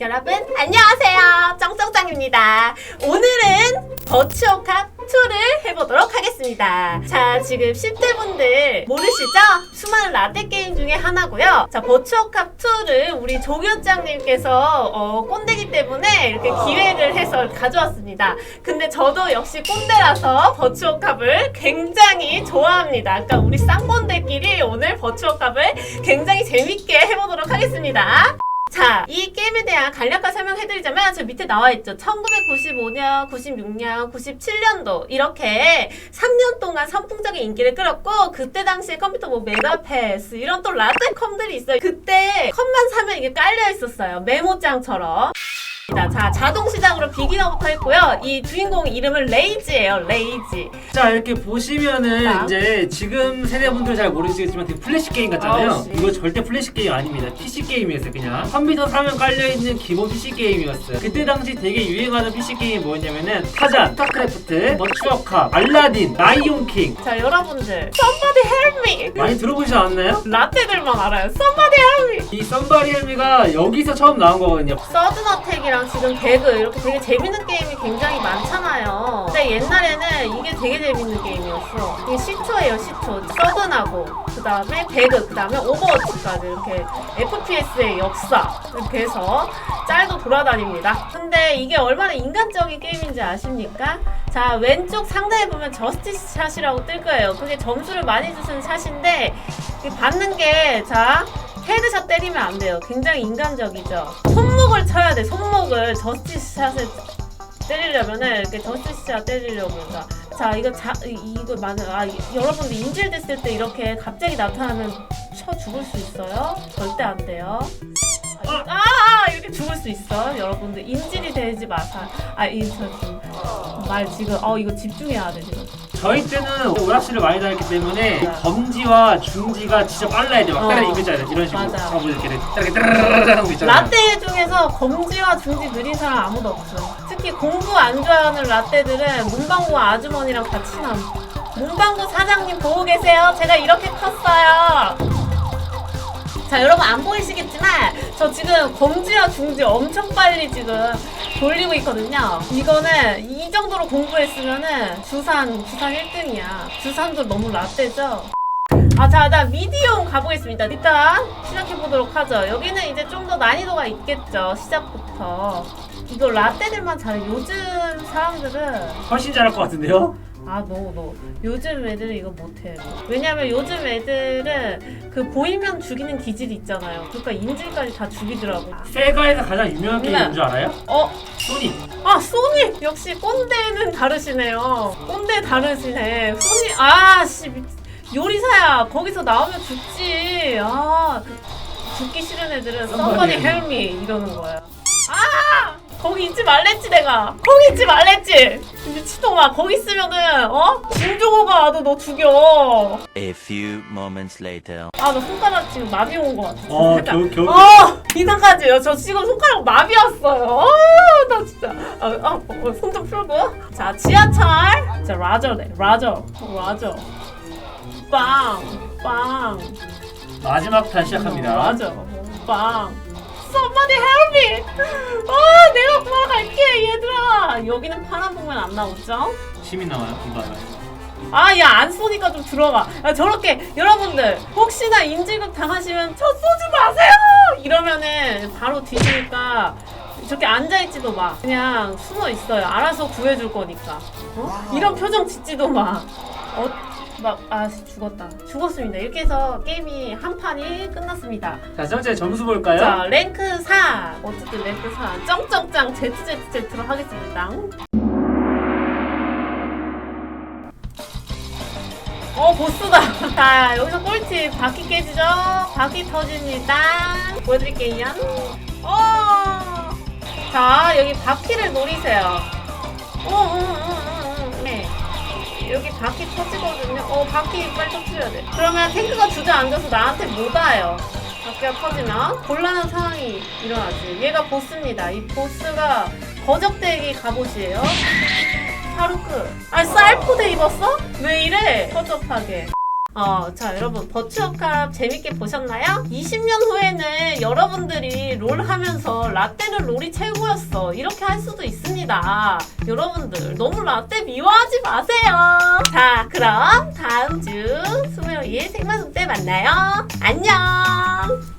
여러분 안녕하세요. 짱짱짱입니다. 오늘은 버추어캅 2를 해보도록 하겠습니다. 자 지금 10대 분들 모르시죠? 수많은 라떼 게임 중에 하나고요. 자 버추어캅 2를 우리 조교장님께서 어, 꼰대기 때문에 이렇게 기획을 해서 가져왔습니다. 근데 저도 역시 꼰대라서 버추어캅을 굉장히 좋아합니다. 그러니까 우리 쌍꼰대끼리 오늘 버추어캅을 굉장히 재밌게 해보도록 하겠습니다 자, 이 게임에 대한 간략한 설명해드리자면 저 밑에 나와 있죠. 1995년, 96년, 97년도 이렇게 3년 동안 선풍적인 인기를 끌었고 그때 당시에 컴퓨터 뭐 메가패스 이런 또 라떼 컴들이 있어요. 그때 컴만 사면 이게 깔려 있었어요. 메모장처럼. 자, 자동 시작으로 비기너부터 했고요. 이 주인공 이름은 레이지예요. 레이지. 자 이렇게 보시면은 자. 이제 지금 세대분들 잘 모르시겠지만 되게 플래시 게임 같잖아요. 아우, 씨. 이거 절대 플래시 게임 아닙니다. PC 게임이었어요 그냥. 컴퓨터 사면 깔려 있는 기본 PC 게임이었어요. 그때 당시 되게 유행하는 PC 게임이 뭐였냐면은 타잔, 스타크래프트, 머추어카, 알라딘, 라이온 킹. 자, 여러분들. Somebody help me! 많이 들어보시지 않았나요? 라떼들만 알아요. Somebody help me! 이 썬바리 헬미가 여기서 처음 나온 거거든요. 서든어택이랑 지금 배그 이렇게 되게 재밌는 게임이 굉장히 많잖아요. 근데 옛날에는 이게 되게 재밌는 게임이었어. 이게 시초예요, 시초. 서든하고 그 다음에 배그, 그 다음에 오버워치까지 이렇게 FPS의 역사 이렇게 해서 짤도 돌아다닙니다. 근데 이게 얼마나 인간적인 게임인지 아십니까? 자 왼쪽 상단에 보면 저스티스 샷이라고 뜰 거예요. 그게 점수를 많이 주는 샷인데 받는 게 자 헤드샷 때리면 안 돼요. 굉장히 인간적이죠. 손목을 쳐야 돼. 손목을 저스티스 샷을 때리려면은 이렇게 저스티스 샷 때리려고 자, 자 이거 자 이- 이거 맞아. 아 이- 여러분들 인질됐을 때 이렇게 갑자기 나타나면 쳐 죽을 수 있어요? 절대 안 돼요. 아, 아, 아, 이렇게 죽을 수 있어. 여러분들 인질이 되지 마사. 아, 이저말 지금 어 이거 집중해야 돼 지금. 저희 때는 오락실을 많이 다녔기 때문에 검지와 중지가 진짜 빨라야 돼요. 막 어. 따라 이거잖아요. 이런 식으로 맞아. 잡고 이렇게 이렇게 따라라라 하는 거 있잖아요. 라떼 중에서 검지와 중지 느린 사람 아무도 없어. 특히 공부 안 좋아하는 라떼들은 문방구 아주머니랑 같이 남. 문방구 사장님 보고 계세요? 제가 이렇게 컸어요. 자, 여러분 안 보이시겠지만 저 지금 검지와 중지 엄청 빨리 지금 돌리고 있거든요. 이거는 이 정도로 공부했으면은 주산 주산 1등이야. 주산도 너무 라떼죠. 아, 자, 나 미디움 가보겠습니다. 일단 시작해보도록 하죠. 여기는 이제 좀 더 난이도가 있겠죠. 시작부터. 이거 라떼들만 잘해. 요즘 사람들은 훨씬 잘할 것 같은데요? 아, 너, 너. 요즘 애들은 이거 못해. 왜냐면 요즘 애들은 그 보이면 죽이는 기질이 있잖아요. 그러니까 인질까지 다 죽이더라고. 세가에서 가장 유명한 게임 네. 뭔줄 알아요? 어, 소닉. 아, 소닉! 역시 꼰대는 다르시네요. 꼰대 다르시네. 소닉, 아, 씨. 미- 요리사야. 거기서 나오면 죽지. 아, 그, 죽기 싫은 애들은 somebody help me 이러는 거야. 아! 거기 있지 말랬지 내가. 거기 있지 말랬지. 미치동아 거기 있으면은 어? 김종호가 와도 너 죽여. A few moments later. 아나 손가락 지금 마비 온것 같아. 어. 겨우- 겨우- 어 이상하지요. 저 지금 손가락 마비 왔어요. 아나 진짜. 아손 좀 풀고. 자 지하철. 자 라저네. 라저. 라저. 빵. 빵. 마지막 판 시작합니다. 라저. 빵. Somebody help me. 아 내가 구하갈게 얘들아. 여기는 파란 복면 안 나오죠? 시민 나와요. 이봐요. 아, 야, 안 쏘니까 좀 들어가. 야, 저렇게, 여러분들, 혹시나 인질극 당하시면, 저 쏘지 마세요! 이러면은, 바로 뒤지니까, 저렇게 앉아있지도 마. 그냥 숨어 있어요. 알아서 구해줄 거니까. 어? 이런 표정 짓지도 마. 어, 막, 아, 죽었다. 죽었습니다. 이렇게 해서 게임이 한 판이 끝났습니다. 자, 첫 번째 점수 볼까요? 자, 랭크 4. 어쨌든 랭크 4. 쩡쩡짱 ZZZ로 하겠습니다. 어, 보스다. 자, 여기서 꿀팁. 바퀴 깨지죠? 바퀴 터집니다. 보여드릴게요. 어. 자, 여기 바퀴를 노리세요. 어, 어, 어, 어. 여기 바퀴 터지거든요. 어, 바퀴 빨리 터트려야 돼. 그러면 탱크가 주저앉아서 나한테 못 와요. 바퀴가 터지면 곤란한 상황이 일어나지. 얘가 보스입니다. 이 보스가 거적대기 갑옷이에요. 파루크. 아, 쌀포대 입었어? 왜 이래? 허접하게. 어, 자, 여러분, 버추어캅 재밌게 보셨나요? 20년 후에는 여러분들이 롤 하면서 라떼는 롤이 최고였어. 이렇게 할 수도 있습니다. 여러분들, 너무 라떼 미워하지 마세요. 자, 그럼 다음 주 수요일 생방송 때 만나요. 안녕!